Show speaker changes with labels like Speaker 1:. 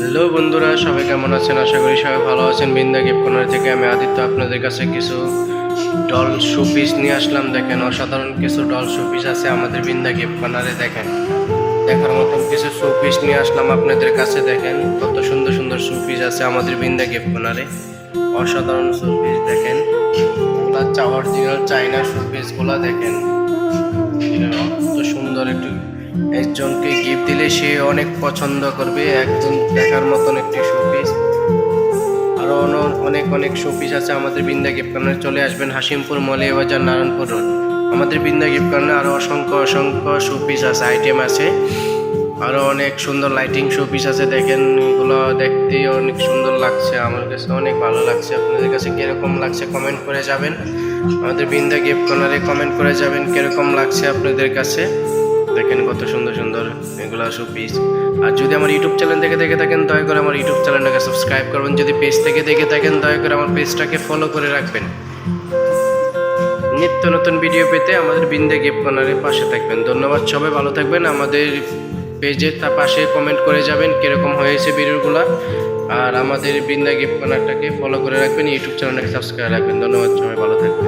Speaker 1: Hello বন্ধুরা, সবাই কেমন আছেন? আশা করি সবাই ভালো আছেন। বিন্দা গিফট থেকে আমি আদিত্য আপনাদের কাছে কিছু ডল শোপিস নিয়ে আসলাম। দেখেন, অসাধারণ কিছু ডল শোপিস আছে আমাদের বিন্দা গিফট দেখেন। দেখার মতন কিছু শোপিস নিয়ে আসলাম আপনাদের কাছে, দেখেন। কত সুন্দর সুন্দর শোপিস আছে আমাদের বিন্দা গিফট অসাধারণ শোপিস দেখেন। ওগুলা চাওয়ার অরিজিনাল চাইনা শোপিসগুলা দেখেন। একজনকে গিফট দিলে সে অনেক পছন্দ করবে, একজন দেখার মতন একটি শোপিস আরও অনেক অনেক শোপিস আছে আমাদের বিন্দা গিফট কর্নারে চলে আসবেন হাসিমপুর মলিয়া বাজার নারায়ণপুর রোড আমাদের বিন্দা গিফট কর্নারে আরও অসংখ্য অসংখ্য শোপিস আছে আইটেম আছে। আরও অনেক সুন্দর লাইটিং শোপিস আছে, দেখেন এগুলো দেখতেই অনেক সুন্দর লাগছে, আমার কাছে অনেক ভালো লাগছে। আপনাদের কাছে কীরকম লাগছে কমেন্ট করে যাবেন। আমাদের বিন্দা গিফট কর্নারে কমেন্ট করে যাবেন কীরকম লাগছে আপনাদের কাছে। দেখেন কত সুন্দর সুন্দর এগুলো শোপিস আর যদি আমার ইউটিউব চ্যানেল থেকে দেখে থাকেন, দয়া করে আমার ইউটিউব চ্যানেলটাকে সাবস্ক্রাইব করবেন। যদি পেজ থেকে দেখে থাকেন, দয়া করে আমার পেজটাকে ফলো করে রাখবেন। নিত্য নতুন ভিডিও পেতে আমাদের বিন্দে গিফট কর্নারের পাশে থাকবেন। ধন্যবাদ সবাই, ভালো থাকবেন। আমাদের পেজে তার পাশে কমেন্ট করে যাবেন কীরকম হয়েছে ভিডিওগুলো আর আমাদের বিন্দা গিফট কর্নারটাকে ফলো করে রাখবেন ইউটিউব চ্যানেলটাকে সাবস্ক্রাইব রাখবেন। ধন্যবাদ সবাই, ভালো থাকবেন।